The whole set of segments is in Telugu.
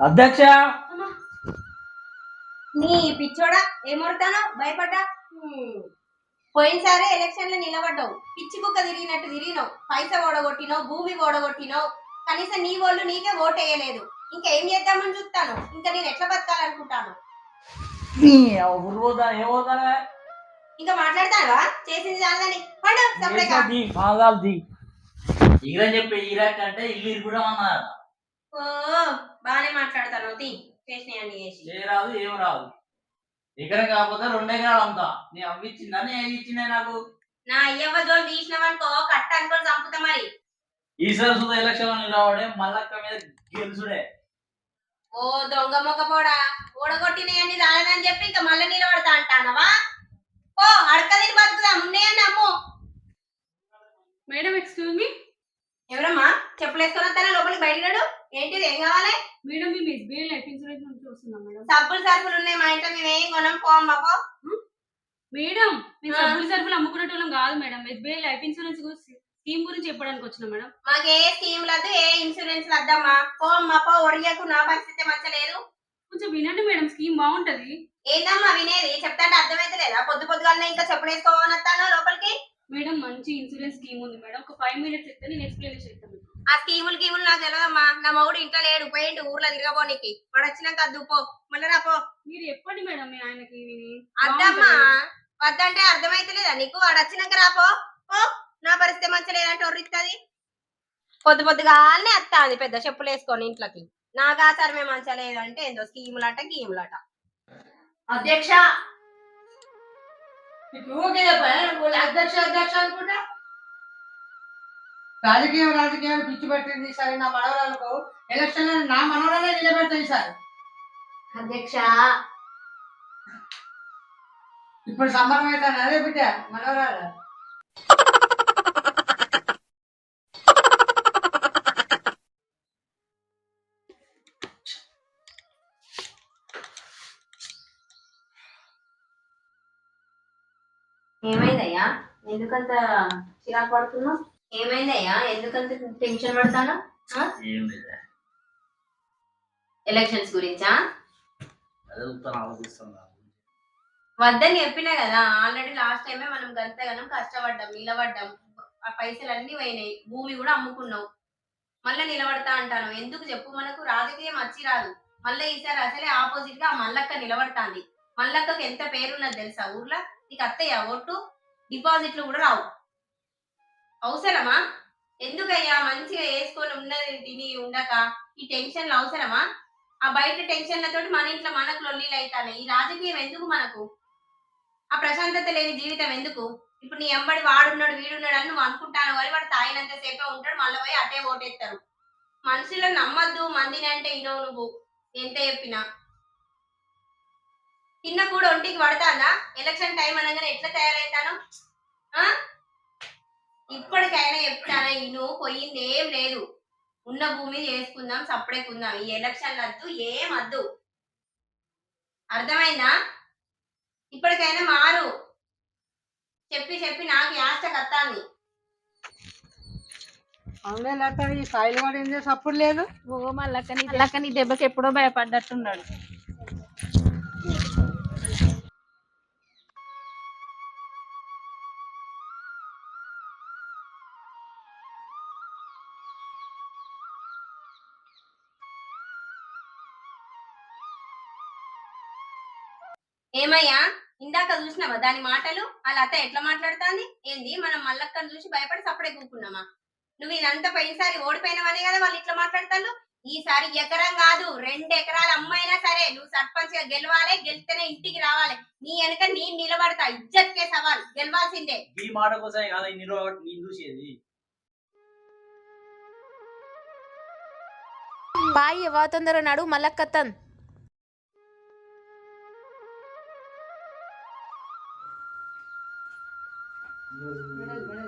అధ్యక్ష! నీ పిచ్చోడా ఏమొడతానో భయపడ్డా? హ్మ్. పోయినసారి ఎలక్షన్లో నిలబడ్డావు. పిచ్చి కుక్క తిరిగినట్టు తిరిగినావు. పైసా ఓడగొట్టినావు భూమి ఓడగొట్టినావు. కనీసం నీ వాళ్ళు నీకే ఓటు వేయలేదు ఇంకా ఏం చేద్దామని చూస్తాను? ఇంకా నేను ఎట్లా బతకాలనుకుంటాను? ఇంకా మాట్లాడతావా? చేసింది చాలని పండు చెప్పి ఈరాక్ అంటే ఇల్లు ఇరుగుడం అన్నారు ఓ బాగానే మాట్లాడతాను తీ చేసినాయన్ని చేసి. చేయరాదు ఏం రాదు. ఎకరం కాకపోతే రెండు ఎకరాలు అంతా నీ అవి ఇచ్చిందా నీ అవి ఇచ్చిందే నాకు? నా అయ్యవ్వ జోలు తీసినావనుకో కట్ట అనుకొని చంపుతా మరి. ఈసారి సుధా ఎలక్షన్ నిలబడే మల్లక్క మీద గెలుసుడే. ఓ దొంగ మొక్క పోడా? ఓడగొట్టినాయన్ని రాలేదని చెప్పి ఇంకా మళ్ళీ నిలబడతా అంటానవా? ఓ అడకదిని బతుకుదా ఉన్నాయని నమ్ము మేడం ఎక్స్క్యూజ్ మీ ఎవరమ్మా? చెప్పులు వేసుకొని వస్తానా? లోపలికి బయటకు ఏంటిది? ఏం కావాలి? మేడం మేము ఎస్బీఐ లైఫ్ ఇన్సూరెన్స్ నుంచి వస్తున్నాం మేడం. సబ్బులు సరుకులు ఉన్నాయి మా ఇంట్లో మేము ఏం కొనం? పో. మేడం మేము. సబ్బులు సరుకులు అమ్ముకునేటోళ్ళం కాదు madam. SBI life insurance scheme గురించి చెప్పడానికి వచ్చినాం మేడం. మాకు ఏ స్కీమ్ లద్దు ఏ ఇన్సూరెన్స్ లద్దమ్మా? పో ఒడియకు నా పరిస్థితి మంచి లేదు. కొంచెం వినండి మేడం స్కీమ్ బాగుంటది. ఏందమ్మా వినేది? చెప్తాంటే అర్థమైతే లేదా పొద్దు పొద్దుగానే ఇంకా వస్తాను లోపలికి? మేడం మంచి ఇన్సూరెన్స్ స్కీమ్ ఉంది మేడం. ఒక ఫైవ్ మినిట్స్ ఇస్తే నేను ఎక్స్ప్లెయిన్ చేస్తాను. ఆ స్కీములు గీములు నాకు తెలియదమ్మా నా మౌడు ఇంట్లో లేడు పోయిండు ఊర్లో తిరగబోనికి వాడు వచ్చినాక అద్దు పో. మళ్ళీ రా పో. మీరు చెప్పండి మేడం మీ ఆయనకి. అద్దమ్మా. వద్దంటే అర్థమైతలేదా నీకు? వాడు వచ్చినాక రాపో ఓ నా పరిస్థితి మంచి లేదంటే ఒర్రిస్తుంది పొద్దు పొద్దుగానే వస్తాంది పెద్ద చెప్పులు వేసుకొని ఇంట్లోకి. నాకు ఆచారమే మంచిగా లేదంటే ఏందో స్కీములట గీములట. అధ్యక్ష నీకు అధ్యక్ష అధ్యక్ష అనుకుంటా? రాజకీయం రాజకీయాలు పిచ్చి పట్టింది సరే నా మనవరాలకు. ఎలక్షన్ నా మనవరాలే నిలబెడతాయి సార్. అధ్యక్ష. ఇప్పుడు సంబరం అవుతాను అదే బిడ్డ మనవరాలు? ఏమైందయ్యా? ఎందుకంత చిరాకు పడుతున్నావు? ఏమైందయ్యా? ఎందుకంత టెన్షన్ పడతాను? ఎలక్షన్స్ గురించా? వద్దని చెప్పినా కదా ఆల్రెడీ లాస్ట్ టైమే మనం గంతగనం కష్టపడ్డాం నిలబడ్డాం. ఆ పైసలు అన్ని పోయినాయి భూమి కూడా అమ్ముకున్నావు మళ్ళీ నిలబడతా అంటాను. ఎందుకు చెప్పు? మనకు రాజకీయం వచ్చి రాదు. మళ్ళీ ఈసారి అసలే ఆపోజిట్గా మల్లక్క నిలబడతాంది. మల్లక్కకి ఎంత పేరున్నది తెలుసా ఊర్లో? నీకు అత్తయ్య ఓటు? డిపాజిట్లు కూడా రావు. అవసరమా? ఎందుకయ్యా? మంచిగా వేసుకొని ఉన్నది తిని ఉండక? ఈ టెన్షన్లు అవసరమా? ఆ బయట టెన్షన్లతోటి మన ఇంట్లో మనకు లొల్లీలు అవుతాయి ఈ రాజకీయం ఎందుకు మనకు? ఆ ప్రశాంతత లేని జీవితం ఎందుకు? ఇప్పుడు నీ ఎంబడి వాడున్నాడు వీడున్నాడు అని నువ్వు అనుకుంటాను కానీ వాడు తాగినంత సేపే ఉంటాడు మళ్ళీ పోయి అటే ఓటేస్తారు మనుషులను నమ్మద్దు మందిని అంటే ఇనో నువ్వు. ఎంత చెప్పినా. తిన్న కూడా ఒంటికి పడతాందా? ఎలక్షన్ టైం అనగానే ఎట్లా తయారు ఇప్పటికైనా చెప్తానా ఇను పోయింది ఏం లేదు. ఉన్న భూమి చేసుకుందాం సప్పుడేకుందాం ఈ ఎలక్షన్ వద్దు ఏం వద్దు అర్థమైందా? ఇప్పటికైనా మారు. చెప్పి చెప్పి నాకు యాస్ట కత్తాంది అవునే లత ఈ స్థాయిలో పడింది సప్పుడు లేదు. ఓ మల్లక్కని మల్లక్కని దెబ్బకి ఎప్పుడో భయపడ్డట్టున్నాడు. ఏమయ్యా? ఇందాక చూసినావా? దాని మాటలు? వాళ్ళ అత్త ఎట్లా మాట్లాడుతాంది? ఏంది? మనం మల్లక్కను చూసి భయపడి సప్పుడే కూకున్నామా? నువ్వు ఇదంతా పోయినసారి ఓడిపోయినవనే కదా వాళ్ళు ఇట్లా మాట్లాడతాను ఈసారి ఎకరం కాదు రెండు ఎకరాల అమ్మైనా సరే నువ్వు సర్పంచ్గా గెలవాలి గెలిస్తేనే ఇంటికి రావాలి. నీ వెనక నేను నిలబడతా ఇజ్జత్కే సవాల్ గెలవాల్సిందే. ఈ మాట కోసమే కదా నేను చూసేది. పాయి ఎవ తొందర నడు మల్లక్కత్తన్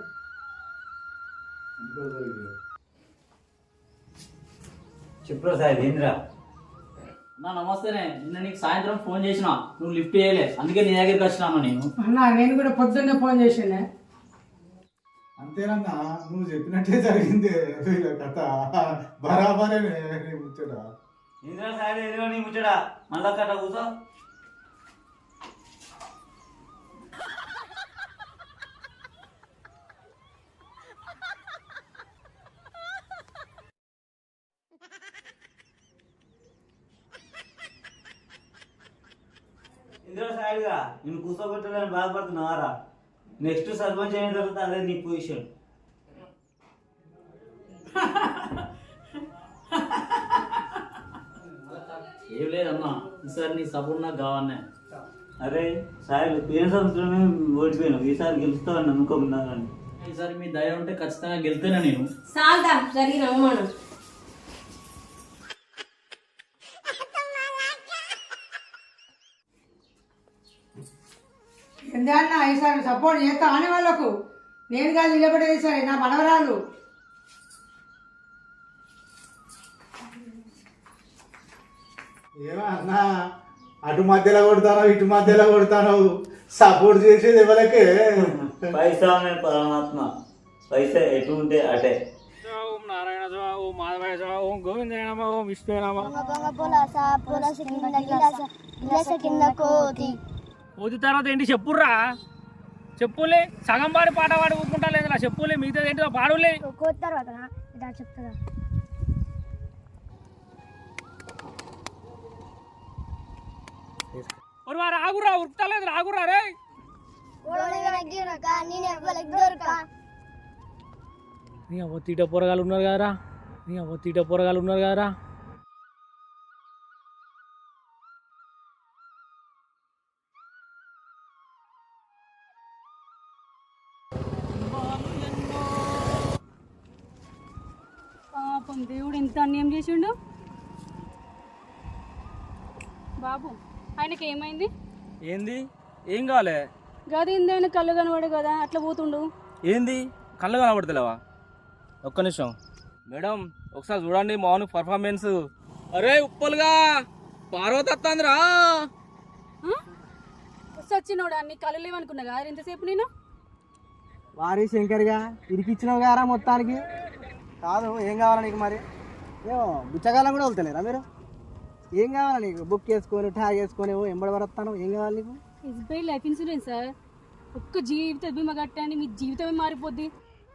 చెప్పు సార్ ఏంద్రా నా. నమస్తేనే నిన్న నీకు సాయంత్రం ఫోన్ చేసిన. నువ్వు లిఫ్ట్ చేయలే. అందుకే నీ దగ్గరికి వచ్చినాను నేను. అన్న నేను కూడా పొద్దున్నే ఫోన్ చేసిండే. అంతేనన్నా నువ్వు చెప్పినట్టే జరిగింది. వీళ్ళ కథ. బరాబరే నీ ముచ్చట. ఇంద్రా సాయి ఎదురు నీ ముచ్చడా మళ్ళా కట్ట కూర్చో ఇంద్రా సాయిగా నేను కూర్చోబెట్టడానికి బాధపడుతున్నావారా? నెక్స్ట్ సర్పంచ్ అయిన తర్వాత అదే నీ పొజిషన్ ఏం లేదమ్మా ఈసారి నీ సపోర్ట్ నాకు కావాలనే. అరే సాయి పోయిన సంవత్సరమే ఓడిపోయినావు ఈసారి గెలుస్తావని నమ్మకం ఉన్నా కానీ ఈసారి మీ దయ ఉంటే ఖచ్చితంగా గెలుతున్నా నేను. సాల్దా జరిగిన అవమానం. ఎందుకన్నా ఈసారి సపోర్ట్ చేస్తా అని వాళ్ళకు నేను కాదు నిలబడేది సరే నా మనవరాలు అటు మధ్యలో కొడతాను ఇటు మధ్యలో కొడతాను సపోర్ట్ చేసేది ఎవరికే పైసా పరమాత్మ పైసా ఎటు ఉంటే అటే ఓం నారాయణ స్వా ఓం మాధవాయ స్వా ఓం గోవిందాయ నమ ఓం విష్ణువే నమ పొగ పులస పులస కింద గిలస గిలస కింద కోతి పోతి తర్వాత ఏంటి చెప్పుర్రా? చెప్పులే సగం పాడి పాట పాడి ఊపుకుంటా లేదు చెప్పులే మిగతా ఏంటిదో పాడులే. తర్వాత ఇదా చెప్తుందా ఒక వారు ఆగురా ఉరుకుతా లేదు ఆగురా రే. నీ అవ్వ తీట పొరగాలు ఉన్నారు కదరా నీ అవ్వ తీట పొరగాలు ఉన్నారు కదరా. ఎంత అన్యాయం చేసిండు? బాబు ఆయనకి ఏమైంది? ఏంది? ఏం కావాలి గది ఇందైనా కళ్ళు కనబడు కదా అట్లా పోతుండు? ఏంది? కళ్ళు కనబడతలేవా? ఒక్క నిమిషం. మేడం ఒకసారి చూడండి మౌన్ పర్ఫార్మెన్స్ అరే ఉప్పలుగా! పార్వతత్తాందిరా సచ్చినోడా నీ కళ్ళు లేవనుకున్నా కదా ఎంతసేపు నేను? వారి శంకర్గా ఇరికిచ్చినావు గారా మొత్తానికి. కాదు ఏం కావాలా నీకు మరి? ఏమో బిచ్చగాలం కూడా వెళ్తలేరా మీరు? ఏం కావాలా నీకు? బుక్ చేసుకొని ట్యాగ్ వేసుకొని ఓ ఎంబడి వరస్తాను ఏం కావాలి నీకు? SBI life insurance sir. ఒక్క జీవిత బీమా కట్టండి మీ జీవితమే మారిపోద్ది.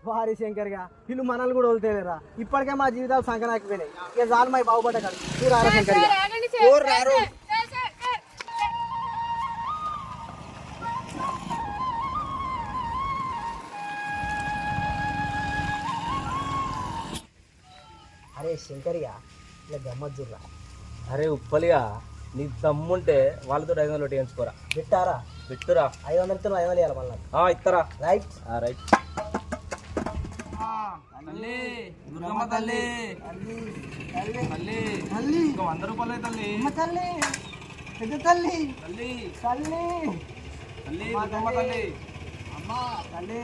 వారి శంకర్గా వీళ్ళు మనల్ని కూడా వదిలేరా ఇప్పటికే మా జీవితాలు సంకనాకిపోయినాయి. ఇక చాలు మా బాగుపడ్డ కాదు శంకర్గా ఇలా గమ్మత్ చూడరా అరే ఉప్పలిగా నీ దమ్ముంటే వాళ్ళతో ఐదు వందలు వేయించుకోరా పెట్టారా? పెట్టురా. ఐదు వందలతో ఐదు వందలు ఇవ్వాలి మళ్ళీ. ఇస్తారా రైట్. రైట్. తల్లి దుర్గమ్మ తల్లి. తల్లి. తల్లి ఇంకో వంద రూపాయలు తల్లి. అమ్మ తల్లి. పెద్ద తల్లి. తల్లి. తల్లి. తల్లి దుర్గమ్మ తల్లి. అమ్మా తల్లి.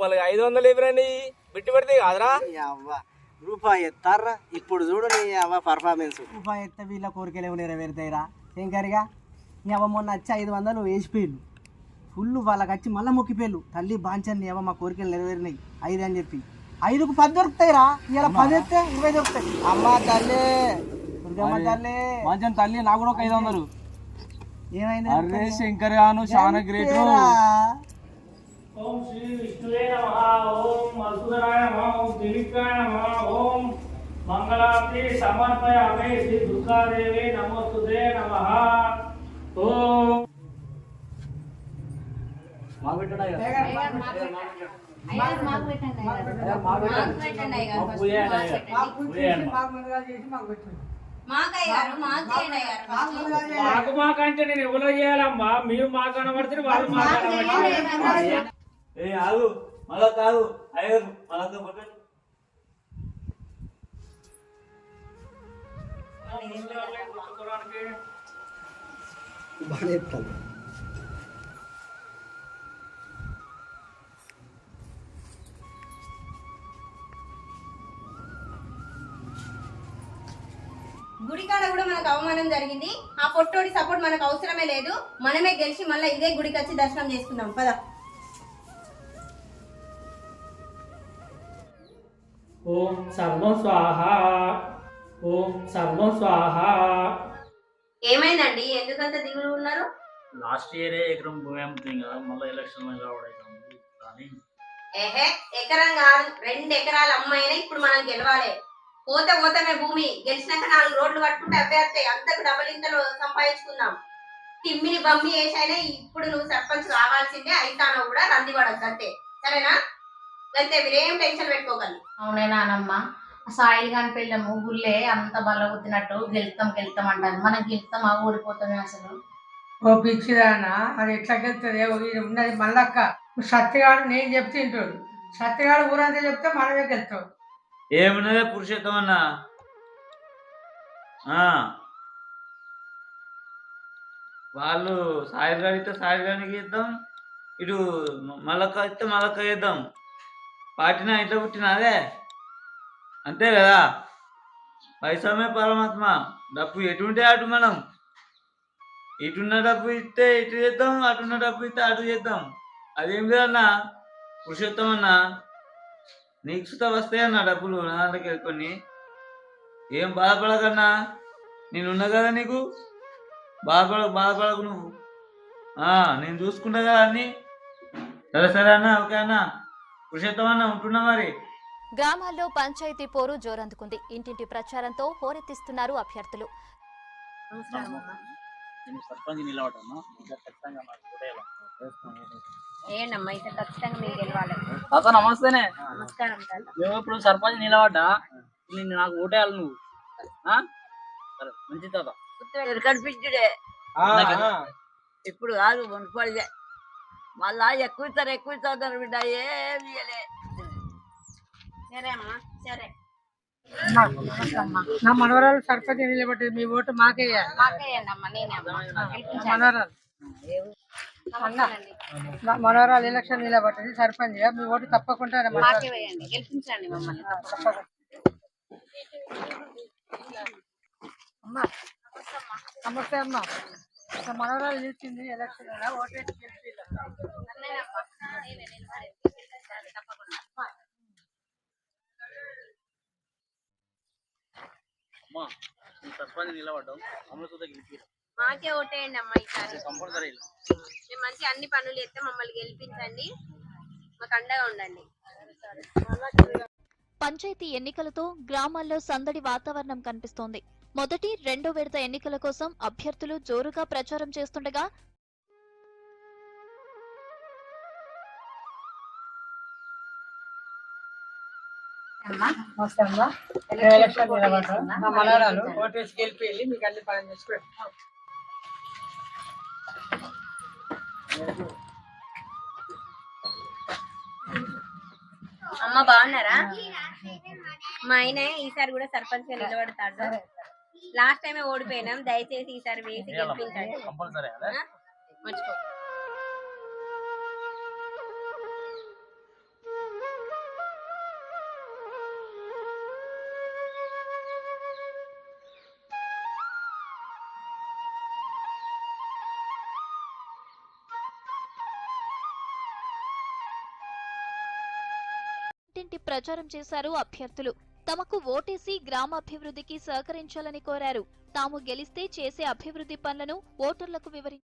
ఉప్పలు ఐదు వందలు ఇవ్వరండి. బిట్టి పెడితే కాదురా. రూపాయి ఎత్తారా ఇప్పుడు చూడు నీ అవ్వ పర్ఫార్మెన్స్ రూపాయి ఎత్తే వీళ్ళ కోరికలు నెరవేరుతాయిరా? శంకర్గా నీ అవ్వ మొన్న వచ్చి ఐదు వందలు వేసిపోయిళ్ళు ఫుల్ వాళ్ళకి వచ్చి మళ్ళీ మొక్కిపోయాళ్ళు తల్లి బాంచని నీ అవ్వ మా కోరికలు నెరవేరినాయి. ఐదు అని చెప్పి. ఐదుకు పది దొరుకుతాయిరా? ఇలా పది ఎత్తే ఇరవై దొరుకుతాయి. అమ్మ తల్లి. దుర్గమ్మ తల్లి. మంచి తల్లి నాకు కూడా ఒక ఐదు వందలు. ఏమైంది? అరే శంకర్ గాను చాలా గ్రేట్? ఓం శ్రీ విష్ణువే నమ. ఓం మధురాయ నమ. ఓం దివికాయ నమ. ఓం మంగళారతి సమర్పయామి శ్రీ దుర్గాదేవి నమోస్తుతే నమ. ఓం. మాకు మాకంటే నేను ఎవరో చేయాలమ్మా. మీరు మాకు కనబడితే వాళ్ళు మాకు కనబడితే ఏ ఆగు. మళ్ళా కాదు. అయ్యో మళ్ళా పొట్టు బాగా చెప్తాను. గుడికాడ కూడా మనకు అవమానం జరిగింది. ఆ పొట్టోడి సపోర్ట్ మనకు అవసరమే లేదు. మనమే గెలిచి మళ్ళీ ఇదే గుడికి వచ్చి దర్శనం చేసుకుందాం. పద. సర్వం స్వాహ. ఓం సర్వం స్వాహ. ఏమైందండి? ఎందుకంత దిగులు ఉన్నారు? లాస్ట్ ఇయరే ఎకరం భూమి అమ్ముతుంది కదా మళ్ళీ ఎలక్షన్ ఏహే ఎకరం కాదు రెండు ఎకరాల అమ్మాయినా ఇప్పుడు మనం గెలవాలి. పోతే పోతమే భూమి గెలిచినాక నాలుగు రోడ్లు పట్టుకుంటే వస్తాయి. అంతకు డబల్ ఇంతలో సంపాదించుకుందాం. తిమ్మిని బమ్మి వేసైనా ఇప్పుడు నువ్వు సర్పంచ్ కావాల్సిందే అయితానో కూడా రంది పడద్దు అంతే. సరేనా? అంతే మీరేం టెన్షన్ పెట్టుకోగలరు అవునే నానమ్మ సాయిల్ కాని పెళ్ళము గుళ్ళే అంత బలగుద్దినట్టు గెలుస్తాం గెలుస్తాం అంటారు. మనం గెలుస్తాం ఆ ఓడిపోతామే అసలు. ఓ పిచ్చిదానా అది ఎట్లా గెలుతుంది ఉన్నది? మళ్ళక్క సత్యగాడు నేను చెప్తే సత్యగాడు ఊరంతా చెప్తే మనమే గెలుతాం ఏమున్నదే పురుషోత్తం అన్న? ఆ. వాళ్ళు సాయిల్ గారి ఇస్తే సాయిల్ గారికి ఇద్దాం ఇటు మలక్క ఇస్తే మలక్క ఇద్దాం పాటిన ఇంట్లో పుట్టినదే అంతే కదా? పైసమే పరమాత్మ. డబ్బు ఎటుంటే అటు మనం. ఇటున్న డబ్బు ఇస్తే ఇటు చేద్దాం అటున్న డబ్బు ఇస్తే అటు చేద్దాం. అదేం లేదన్నా పురుషోత్తం అన్నా. నీకు సుత వస్తాయన్న డబ్బులు నా దగ్గర కొన్ని ఏం బాధపడకన్నా? నేనున్నా కదా నీకు? బాధపడ బాధపడకు నువ్వు. నేను చూసుకున్నా కదా అన్ని. సరే సరే అన్న ఓకే అన్నా. ఉంటున్నా మరి. గ్రామాల్లో పంచాయతీ పోరు జోరందుకుంది. ఇంటింటి ప్రచారంతో హోరెత్తిస్తున్నారు అభ్యర్థులు. సర్పంచ్ నిలబడమ్మా ఖచ్చితంగా ఏంటమ్మా ఖచ్చితంగా మీరు గెలవాలి. తాత నమస్తేనే. నమస్కారం తాత. మేము ఇప్పుడు సర్పంచ్ నిలబడ్డా నేను నాకు ఓటేయాలి నువ్వు. ఆ? సరే మంచి తాత. కనిపించుడే. ఇప్పుడు కాదు మున్సిపాలిటీ. మళ్ళా ఎక్కువ ఇస్తారు ఎక్కువ ఇస్తారు బిడ్డ ఏమి. సరే నా మనవరాలు సర్పంచ్ నిలబట్టి మీ ఓటు మాకే. మనవరాలు. మనవరాలు ఎలక్షన్ నిలబడ్డది సర్పంచ్ మీ ఓటు తప్పకుండా. నమస్తే అమ్మ. మనవరాలు గెలిచింది ఎలక్షన్ ఓటేసి గెలిచింది అమ్మా సర్పంచ్ మాకే ఓటేయండి అమ్మా ఈసారి. మేము మంచి అన్ని పనులు చేస్తే మమ్మల్ని గెలిపించండి. మాకు అండగా ఉండండి. పంచాయతీ ఎన్నికలతో గ్రామాల్లో సందడి వాతావరణం కనిపిస్తోంది. మొదటి రెండో విడత ఎన్నికల కోసం అభ్యర్థులు జోరుగా ప్రచారం చేస్తుండగా నమస్తే అమ్మ. నేను ఎలక్షన్ నిలబడ్డా? నా మనవరాలు ఓటేసి గెలిపి మీకు అన్ని పని చేసి పెడతా. అమ్మ బాగున్నారా? మా ఆయన ఈసారి కూడా సర్పంచ్గా నిలబడతాడు. లాస్ట్ టైమే ఓడిపోయినాం. దయచేసి ఈసారి వేసి గెలిపించండి? మర్చిపో. ఇంటింటి ప్రచారం చేశారు అభ్యర్థులు. తమకు ఓటేసి గ్రామాభివృద్ధికి సహకరించాలని కోరారు. తాము గెలిస్తే చేసే అభివృద్ధి పనులను ఓటర్లకు వివరించారు